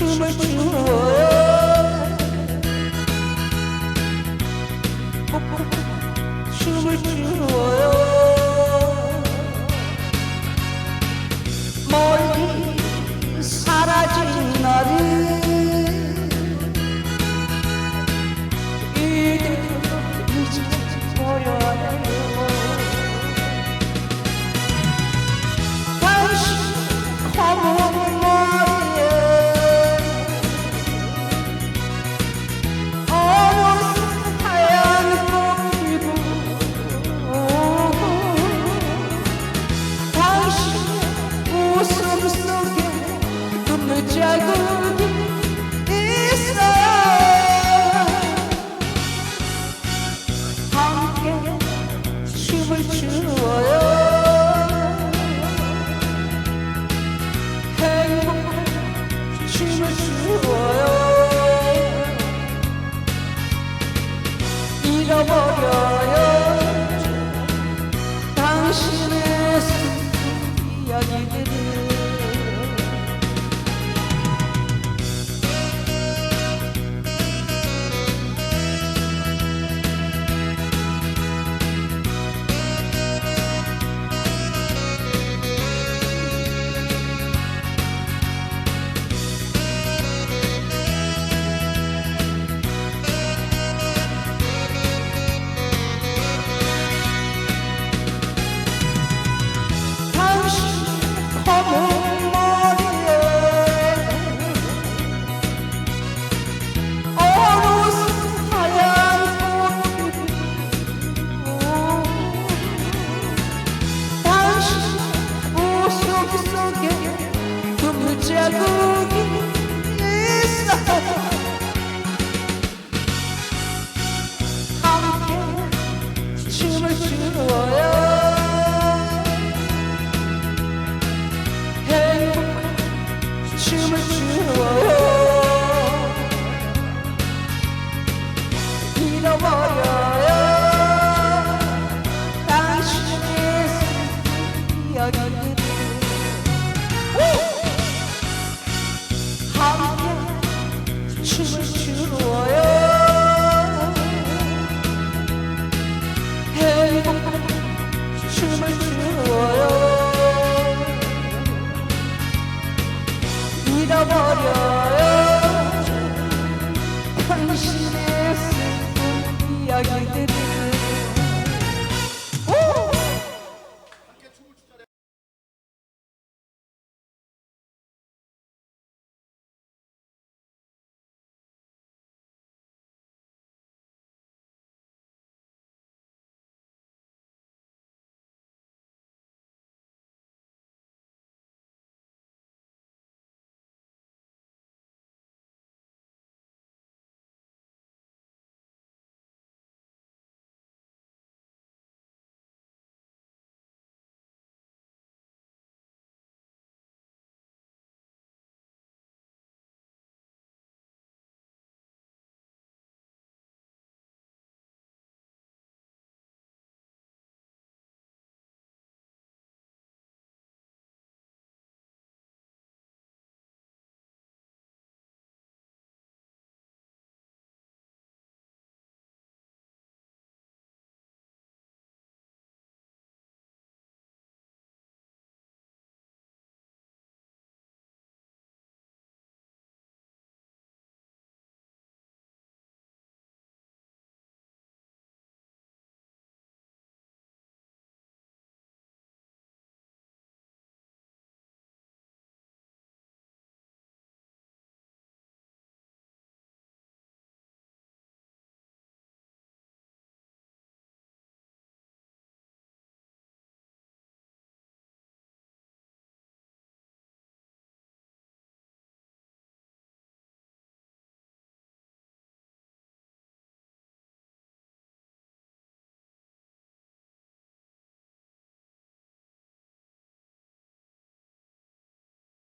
춤을 추어. 춤을 추어. 자국이 있어. 함께 춤을 추어요. 행복한 춤을 추어요. 잃어버려요. 당신의 슬픈 이야기들을 약국이 있어 함께 춤을 추어요 행복한 춤을 추어요 잃어버려요 당신의 여기 de var ya.